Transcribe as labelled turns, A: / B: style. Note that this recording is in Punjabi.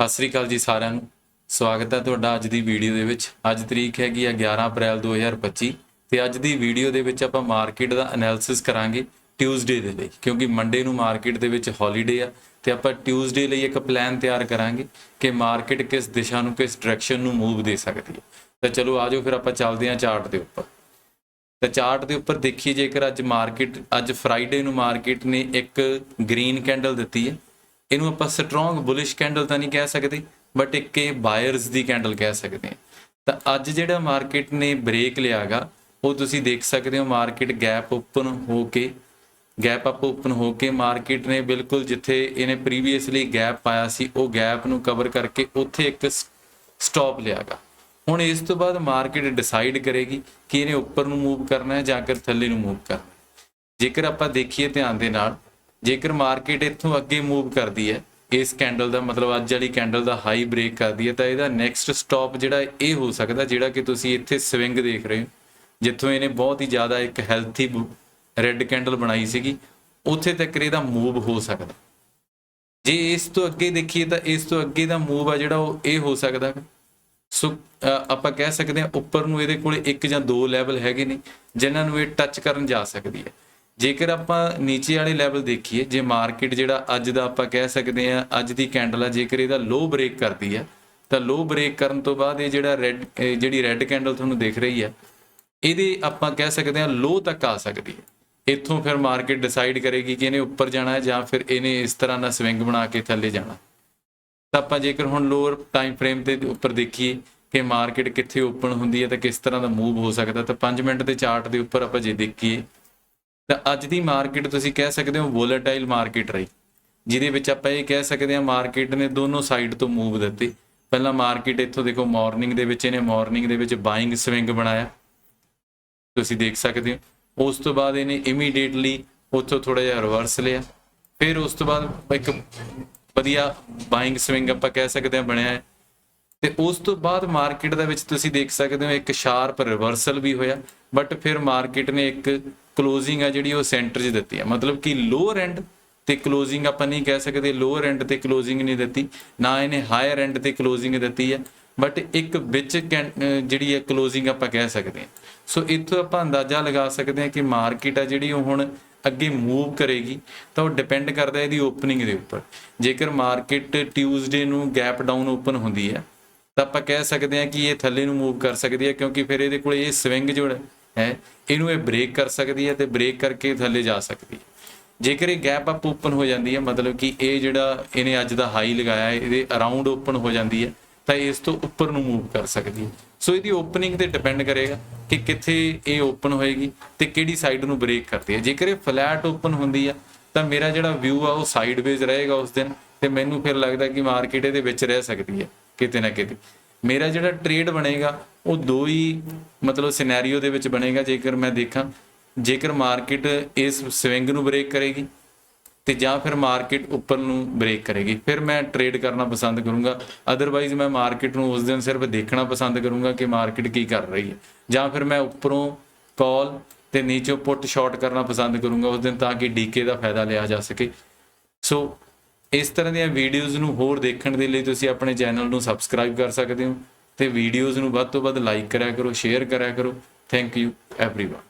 A: ਸਤਿ ਸ੍ਰੀ ਅਕਾਲ ਜੀ ਸਾਰਿਆਂ ਨੂੰ। ਸਵਾਗਤ ਹੈ ਤੁਹਾਡਾ ਅੱਜ ਦੀ ਵੀਡੀਓ ਦੇ ਵਿੱਚ। ਅੱਜ ਤਰੀਕ ਹੈਗੀ ਆ 11 ਅਪ੍ਰੈਲ 2025 ਤੇ ਅੱਜ ਦੀ ਵੀਡੀਓ ਦੇ ਵਿੱਚ ਆਪਾਂ ਮਾਰਕੀਟ ਦਾ ਐਨਾਲਿਸਿਸ ਕਰਾਂਗੇ ਟਿਊਜ਼ਡੇ ਦੇ ਲਈ, ਕਿਉਂਕਿ ਮੰਡੇ ਨੂੰ ਮਾਰਕੀਟ ਦੇ ਵਿੱਚ ਹੌਲੀਡੇ ਆ ਤੇ ਆਪਾਂ ਟਿਊਜ਼ਡੇ ਲਈ ਇੱਕ ਪਲਾਨ ਤਿਆਰ ਕਰਾਂਗੇ ਕਿ ਮਾਰਕੀਟ ਕਿਸ ਦਿਸ਼ਾ ਨੂੰ, ਕਿਸ ਡਾਇਰੈਕਸ਼ਨ ਨੂੰ ਮੂਵ ਦੇ ਸਕਦੀ ਹੈ। ਤਾਂ ਚਲੋ ਆਜੋ ਫਿਰ ਆਪਾਂ ਚੱਲਦੇ ਹਾਂ ਚਾਰਟ ਦੇ ਉੱਪਰ। ਤਾਂ ਚਾਰਟ ਦੇ ਉੱਪਰ ਦੇਖੀਏ, ਜੇਕਰ ਅੱਜ ਮਾਰਕੀਟ ਅੱਜ ਫਰਾਈਡੇ ਨੂੰ ਮਾਰਕੀਟ ਨੇ ਇੱਕ ਗ੍ਰੀਨ ਕੈਂਡਲ ਦਿੱਤੀ ਹੈ ਇਹਨੂੰ ਆਪਾਂ ਸਟਰੋਂਗ ਬੁਲਿਸ਼ ਕੈਂਡਲ ਤਾਂ ਨਹੀਂ ਕਹਿ ਸਕਦੇ ਬਟ ਇੱਕ ਇਹ ਬਾਇਰਸ ਦੀ ਕੈਂਡਲ ਕਹਿ ਸਕਦੇ ਹਾਂ। ਤਾਂ ਅੱਜ ਜਿਹੜਾ ਮਾਰਕੀਟ ਨੇ ਬ੍ਰੇਕ ਲਿਆਗਾ, ਉਹ ਤੁਸੀਂ ਦੇਖ ਸਕਦੇ ਹੋ ਮਾਰਕੀਟ ਗੈਪ ਓਪਨ ਹੋ ਕੇ ਗੈਪ ਅਪ ਓਪਨ ਹੋ ਕੇ ਮਾਰਕੀਟ ਨੇ ਬਿਲਕੁਲ ਜਿੱਥੇ ਇਹਨੇ ਪ੍ਰੀਵੀਅਸਲੀ ਗੈਪ ਪਾਇਆ ਸੀ, ਉਹ ਗੈਪ ਨੂੰ ਕਵਰ ਕਰਕੇ ਉੱਥੇ ਇੱਕ ਸਟਾਪ ਲਿਆਗਾ। ਹੁਣ ਇਸ ਤੋਂ ਬਾਅਦ ਮਾਰਕੀਟ ਡਿਸਾਈਡ ਕਰੇਗੀ ਕਿ ਇਹਨੇ ਉੱਪਰ ਨੂੰ ਮੂਵ ਕਰਨਾ ਹੈ ਜਾਂ ਫਿਰ ਥੱਲੇ ਨੂੰ ਮੂਵ ਕਰਨਾ ਜੇਕਰ ਆਪਾਂ ਦੇਖੀਏ ਧਿਆਨ ਦੇ ਨਾਲ ਜੇਕਰ ਮਾਰਕੀਟ ਇੱਥੋਂ ਅੱਗੇ ਮੂਵ ਕਰਦੀ ਹੈ, ਇਸ ਕੈਂਡਲ ਦਾ ਮਤਲਬ ਅੱਜ ਵਾਲੀ ਕੈਂਡਲ ਦਾ ਹਾਈ ਬ੍ਰੇਕ ਕਰਦੀ ਹੈ, ਤਾਂ ਇਹਦਾ ਨੈਕਸਟ ਸਟਾਪ ਜਿਹੜਾ ਇਹ ਹੋ ਸਕਦਾ, ਜਿਹੜਾ ਕਿ ਤੁਸੀਂ ਇੱਥੇ ਸਵਿੰਗ ਦੇਖ ਰਹੇ ਹੋ, ਜਿੱਥੋਂ ਇਹਨੇ ਬਹੁਤ ਹੀ ਜ਼ਿਆਦਾ ਇੱਕ ਹੈਲਥੀ ਰੈੱਡ ਕੈਂਡਲ ਬਣਾਈ ਸੀਗੀ, ਉੱਥੇ ਤੱਕ ਇਹਦਾ ਮੂਵ ਹੋ ਸਕਦਾ। ਜੇ ਇਸ ਤੋਂ ਅੱਗੇ ਦੇਖੀਏ ਤਾਂ ਇਸ ਤੋਂ ਅੱਗੇ ਦਾ ਮੂਵ ਆ ਜਿਹੜਾ ਉਹ ਇਹ ਹੋ ਸਕਦਾ। ਸੋ ਆਪਾਂ ਕਹਿ ਸਕਦੇ ਹਾਂ ਉੱਪਰ ਨੂੰ ਇਹਦੇ ਕੋਲੇ ਇੱਕ ਜਾਂ ਦੋ ਲੈਵਲ ਹੈਗੇ ਨੇ, ਜਿਨ੍ਹਾਂ ਨੂੰ ਇਹ ਟੱਚ ਕਰਨ ਜਾ ਸਕਦੀ ਹੈ। ਜੇਕਰ ਆਪਾਂ ਨੀਚੇ ਵਾਲੇ ਲੈਵਲ ਦੇਖੀਏ, ਜੇ ਮਾਰਕੀਟ ਜਿਹੜਾ ਅੱਜ ਦਾ ਆਪਾਂ ਕਹਿ ਸਕਦੇ ਹਾਂ, ਅੱਜ ਦੀ ਕੈਂਡਲ ਆ, ਜੇਕਰ ਇਹਦਾ ਲੋ ਬ੍ਰੇਕ ਕਰਦੀ ਆ, ਤਾਂ ਲੋ ਬ੍ਰੇਕ ਕਰਨ ਤੋਂ ਬਾਅਦ ਇਹ ਜਿਹੜਾ ਰੈੱਡ ਜਿਹੜੀ ਰੈੱਡ ਕੈਂਡਲ ਤੁਹਾਨੂੰ ਦਿਖ ਰਹੀ ਆ, ਇਹਦੇ ਆਪਾਂ ਕਹਿ ਸਕਦੇ ਹਾਂ ਲੋ ਤੱਕ ਆ ਸਕਦੀ ਹੈ ਇੱਥੋਂ ਫਿਰ ਮਾਰਕੀਟ ਡਿਸਾਈਡ ਕਰੇਗੀ ਕਿ ਇਹਨੇ ਉੱਪਰ ਜਾਣਾ ਹੈ ਜਾਂ ਫਿਰ ਇਹਨੇ ਇਸ ਤਰ੍ਹਾਂ ਦਾ ਸਵਿੰਗ ਬਣਾ ਕੇ ਥੱਲੇ ਜਾਣਾ। ਤਾਂ ਆਪਾਂ ਜੇਕਰ ਹੁਣ ਲੋਅਰ ਟਾਈਮ ਫਰੇਮ ਦੇ ਉੱਪਰ ਦੇਖੀਏ ਕਿ ਮਾਰਕੀਟ ਕਿੱਥੇ ਓਪਨ ਹੁੰਦੀ ਹੈ ਤਾਂ ਕਿਸ ਤਰ੍ਹਾਂ ਦਾ ਮੂਵ ਹੋ ਸਕਦਾ, ਤਾਂ 5 ਮਿੰਟ ਦੇ ਚਾਰਟ ਦੇ ਉੱਪਰ ਆਪਾਂ ਜੇ ਦੇਖੀਏ ਤਾਂ ਅੱਜ ਦੀ ਮਾਰਕੀਟ ਤੁਸੀਂ ਕਹਿ ਸਕਦੇ ਹੋ ਵੋਲੇਟਾਈਲ ਮਾਰਕੀਟ ਰਹੀ। ਜਿਹਦੇ ਵਿੱਚ ਆਪਾਂ ਇਹ ਕਹਿ ਸਕਦੇ ਹਾਂ ਮਾਰਕੀਟ ਨੇ ਦੋਨੋਂ ਸਾਈਡ ਤੋਂ ਮੂਵ ਦਿੱਤੀ। ਪਹਿਲਾਂ ਮਾਰਕੀਟ ਇੱਥੋਂ ਦੇਖੋ ਮਾਰਨਿੰਗ ਦੇ ਵਿੱਚ ਇਹਨੇ ਮਾਰਨਿੰਗ ਦੇ ਵਿੱਚ ਬਾਇੰਗ ਸਵਿੰਗ ਬਣਾਇਆ। ਤੁਸੀਂ ਦੇਖ ਸਕਦੇ ਹੋ। ਉਸ ਤੋਂ ਬਾਅਦ ਇਹਨੇ ਇਮੀਡੀਏਟਲੀ ਉੱਥੋਂ ਥੋੜਾ ਜਿਹਾ ਰਿਵਰਸ ਲਿਆ। ਫਿਰ ਉਸ ਤੋਂ ਬਾਅਦ ਇੱਕ ਵਧੀਆ ਬਾਇੰਗ ਸਵਿੰਗ ਆਪਾਂ ਕਹਿ ਸਕਦੇ ਹਾਂ ਬਣਿਆ ਹੈ। ਤੇ ਉਸ ਤੋਂ ਬਾਅਦ ਮਾਰਕੀਟ ਦੇ ਵਿੱਚ ਤੁਸੀਂ ਦੇਖ ਸਕਦੇ ਹੋ ਇੱਕ ਸ਼ਾਰਪ ਰਿਵਰਸਲ ਵੀ ਹੋਇਆ। ਬਟ ਫਿਰ ਮਾਰਕੀਟ ਨੇ ਇੱਕ ਕਲੋਜ਼ਿੰਗ ਆ ਜਿਹੜੀ ਉਹ ਸੈਂਟਰ 'ਚ ਦਿੱਤੀ ਆ। ਮਤਲਬ ਕਿ ਲੋਅਰ ਐਂਡ ਤੇ ਕਲੋਜ਼ਿੰਗ ਆਪਾਂ ਨਹੀਂ ਕਹਿ ਸਕਦੇ ਲੋਅਰ ਐਂਡ ਤੇ ਕਲੋਜ਼ਿੰਗ ਨਹੀਂ ਦਿੱਤੀ, ਨਾ ਇਹਨੇ ਹਾਇਰ ਐਂਡ ਤੇ ਕਲੋਜ਼ਿੰਗ ਦਿੱਤੀ ਹੈ ਬਟ ਇੱਕ ਵਿੱਚ ਕੈਂ- ਜਿਹੜੀ ਹੈ ਕਲੋਜ਼ਿੰਗ ਆਪਾਂ ਕਹਿ ਸਕਦੇ ਹਾਂ ਸੋ ਇੱਥੋਂ ਆਪਾਂ ਅੰਦਾਜ਼ਾ ਲਗਾ ਸਕਦੇ ਹਾਂ ਕਿ ਮਾਰਕੀਟ ਆ ਜਿਹੜੀ ਉਹ ਹੁਣ ਅੱਗੇ ਮੂਵ ਕਰੇਗੀ, ਤਾਂ ਉਹ ਡਿਪੈਂਡ ਕਰਦਾ ਇਹਦੀ ਓਪਨਿੰਗ ਦੇ ਉੱਪਰ। ਜੇਕਰ ਮਾਰਕੀਟ ਟਿਊਜ਼ਡੇ ਨੂੰ ਗੈਪ ਡਾਊਨ ਓਪਨ ਹੁੰਦੀ ਹੈ ਤਾਂ ਆਪਾਂ ਕਹਿ ਸਕਦੇ ਹਾਂ ਕਿ ਇਹ ਥੱਲੇ ਨੂੰ ਮੂਵ ਕਰ ਸਕਦੀ ਹੈ ਕਿਉਂਕਿ ਫਿਰ ਇਹਦੇ ਕੋਲ ਇਹ ਸਵਿੰਗ ਜਿਹੜਾ ਹੈ, ਇਹਨੂੰ ਇਹ ਬ੍ਰੇਕ ਕਰ ਸਕਦੀ ਹੈ ਤੇ ਬ੍ਰੇਕ ਕਰਕੇ ਥੱਲੇ ਜਾ ਸਕਦੀ ਹੈ। ਜੇਕਰ ਇਹ ਗੈਪ ਅਪ ਓਪਨ ਹੋ ਜਾਂਦੀ ਹੈ, ਮਤਲਬ ਕਿ ਇਹ ਜਿਹੜਾ ਇਹਨੇ ਅੱਜ ਦਾ ਹਾਈ ਲਗਾਇਆ ਇਹਦੇ ਅਰਾਊਂਡ ਓਪਨ ਹੋ ਜਾਂਦੀ ਹੈ, ਤਾਂ ਇਸ ਤੋਂ ਉੱਪਰ ਨੂੰ ਮੂਵ ਕਰ ਸਕਦੀ ਹੈ। ਸੋ ਇਹਦੀ ਓਪਨਿੰਗ ਤੇ ਡਿਪੈਂਡ ਕਰੇਗਾ ਕਿ ਕਿੱਥੇ ਇਹ ਓਪਨ ਹੋਏਗੀ ਤੇ ਕਿਹੜੀ ਸਾਈਡ ਨੂੰ ਬ੍ਰੇਕ ਕਰਦੀ ਹੈ। ਜੇਕਰ ਇਹ ਫਲੈਟ ਓਪਨ ਹੁੰਦੀ ਹੈ, ਤਾਂ ਮੇਰਾ ਜਿਹੜਾ ਵਿਊ ਆ ਉਹ ਸਾਈਡਵੇਜ਼ ਰਹੇਗਾ ਉਸ ਦਿਨ ਤੇ ਮੈਨੂੰ ਫਿਰ ਲੱਗਦਾ ਕਿ ਮਾਰਕੀਟ ਇਹਦੇ ਵਿੱਚ ਰਹਿ ਸਕਦੀ ਹੈ, ਕਿਤੇ ਨਾ ਕਿਤੇ। ਮੇਰਾ ਜਿਹੜਾ ਟ੍ਰੇਡ ਬਣੇਗਾ, ਉਹ ਦੋ ਹੀ ਮਤਲਬ ਸਿਨੈਰੀਓ ਦੇ ਵਿੱਚ ਬਣੇਗਾ, ਜੇਕਰ ਮੈਂ ਦੇਖਾਂ। ਜੇਕਰ ਮਾਰਕੀਟ ਇਸ ਸਵਿੰਗ ਨੂੰ ਬ੍ਰੇਕ ਕਰੇਗੀ, ਤੇ ਜਾਂ ਫਿਰ ਮਾਰਕੀਟ ਉੱਪਰ ਨੂੰ ਬ੍ਰੇਕ ਕਰੇਗੀ। ਫਿਰ ਮੈਂ ਟ੍ਰੇਡ ਕਰਨਾ ਪਸੰਦ ਕਰੂੰਗਾ। ਅਦਰਵਾਈਜ਼ ਮੈਂ ਮਾਰਕੀਟ ਨੂੰ ਉਸ ਦਿਨ ਸਿਰਫ ਦੇਖਣਾ ਪਸੰਦ ਕਰੂੰਗਾ ਕਿ ਮਾਰਕੀਟ ਕੀ ਕਰ ਰਹੀ ਹੈ। ਜਾਂ ਫਿਰ ਮੈਂ ਉੱਪਰੋਂ ਕਾਲ ਤੇ ਨੀਚੋਂ ਪੁੱਟ ਸ਼ਾਰਟ ਕਰਨਾ ਪਸੰਦ ਕਰੂੰਗਾ ਉਸ ਦਿਨ, ਤਾਂ ਕਿ ਡੀਕੇ ਦਾ ਫਾਇਦਾ ਲਿਆ ਜਾ ਸਕੇ। ਸੋ ਇਸ ਤਰ੍ਹਾਂ ਦੀਆਂ ਵੀਡੀਓਜ਼ ਨੂੰ ਹੋਰ ਦੇਖਣ ਦੇ ਲਈ ਤੁਸੀਂ ਆਪਣੇ ਚੈਨਲ ਨੂੰ ਸਬਸਕ੍ਰਾਈਬ ਕਰ ਸਕਦੇ ਹੋ ਤੇ ਵੀਡੀਓਜ਼ ਨੂੰ ਵੱਧ ਤੋਂ ਵੱਧ ਲਾਈਕ ਕਰਿਆ ਕਰੋ ਸ਼ੇਅਰ ਕਰਿਆ ਕਰੋ ਥੈਂਕ ਯੂ एवरीवन